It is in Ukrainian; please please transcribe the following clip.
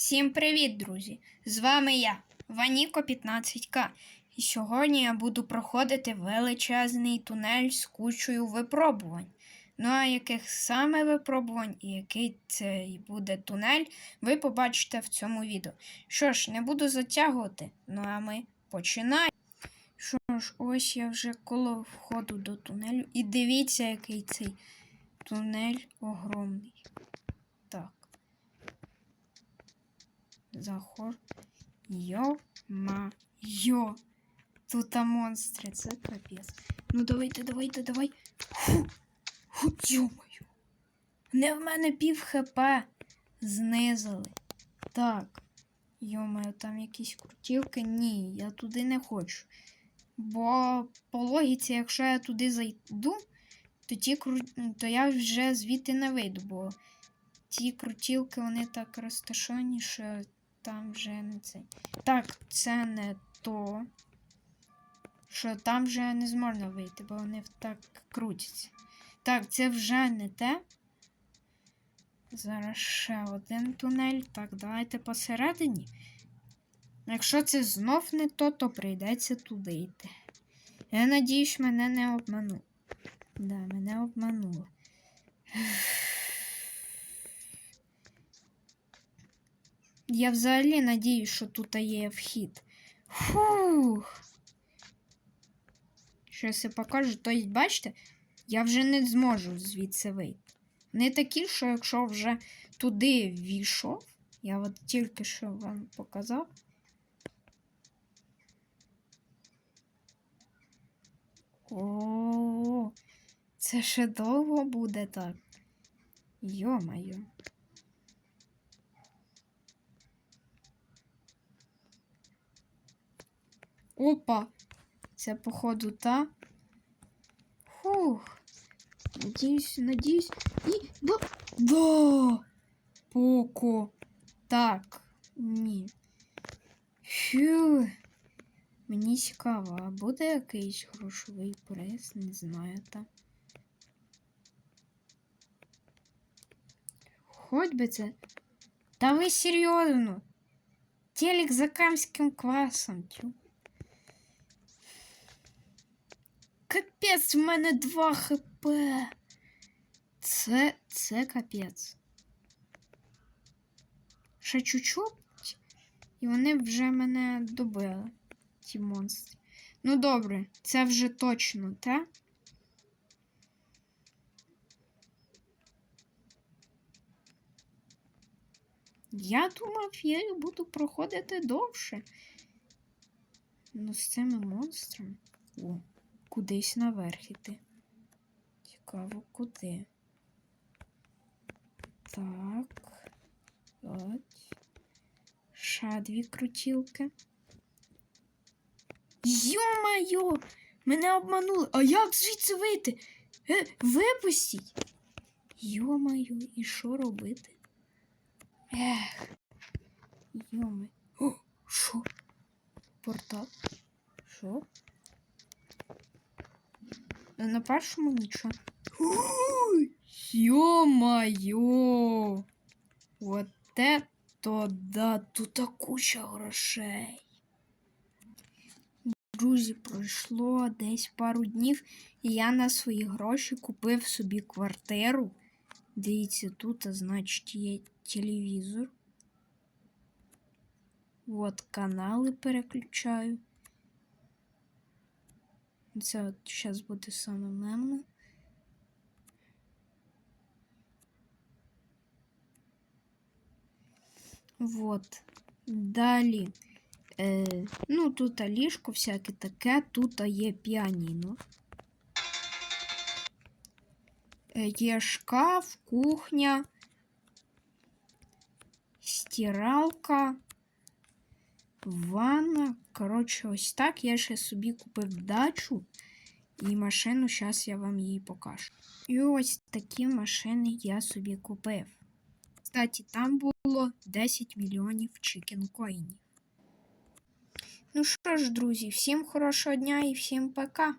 Всім привіт, друзі! З вами я, Ваніко 15К. І сьогодні я буду проходити величезний тунель з кучою випробувань. Ну а яких саме випробувань і який це буде тунель, ви побачите в цьому відео. Що ж, не буду затягувати, ну а ми починаємо. Що ж, ось я вже коло входу до тунелю. І дивіться, який цей тунель огромний. Так. Заход. Йо-ма-йо. Тут а монстри, це капець. Ну давайте, давайте, давай. Фу. Фу, йо-моє. Не в мене пів хп знизили. Так. Йо-моє, там якісь крутілки. Ні, я туди не хочу. Бо по логіці, якщо я туди зайду, то, ті кру... то я вже звідти не вийду, бо ті крутілки, вони так розташовані, що там вже не це. Так, це не то. Що там вже не зможна вийти, бо вони так крутяться. Так, це вже не те. Зараз ще один тунель. Так, давайте посередині. Якщо це знов не то, то прийдеться туди йти. Я надіюсь, мене не обманули. Да, мене обманули. Я взагалі надіюсь, що тут є вхід. Фух. Щось я покажу. Тобто, бачите, я вже не зможу звідси вийти. Не такі, що якщо вже туди війшов, я от тільки що вам показав. О, це ще довго буде так. Йо-моє. Опа! Це, походу, та. Фух. Надіюсь, надіюсь. І. Да! Да! Поко. Так. Ні. Фу. Мені цікаво, а буде якийсь грошовий приз? Не знаю та. Хоч би це. Та ви серйозно? Телек за камським квасом. Тю. Капець, в мене 2 хп. Це це капець. Ще чуть-чуть, і вони вже мене добили, ті монстри. Ну добре, це вже точно, те? Я думав, я буду проходити довше. Ну, з цими монстрами. О кудись наверх іти. Цікаво, куди. Так. От. Ще дві крутілки. Йо-майо! Мене обманули! А як звідси вийти? Е, випустіть! Йо-майо, і що робити? Ех. Йоми. О, що? Портал? Що? На першому нічого. Ё-моё! Вот это да, тут куча грошей. Друзі, пройшло десь пару днів, і я на свої гроші купив собі квартиру. Дивіться, тут, значить, є телевізор. От канали переключаю. Це от зараз буде саме мемно. Вот. Далі. Е, ну, тут ліжко всяке таке, тут є піаніно. Е, є шкаф, кухня, стиралка. Ванна. Коротше, ось так. Я ще собі купив дачу і машину, зараз я вам її покажу. І ось такі машини я собі купив. Кстати, там було 10 мільйонів чекінкоїнів. Ну що ж, друзі, всім хорошого дня і всім пока!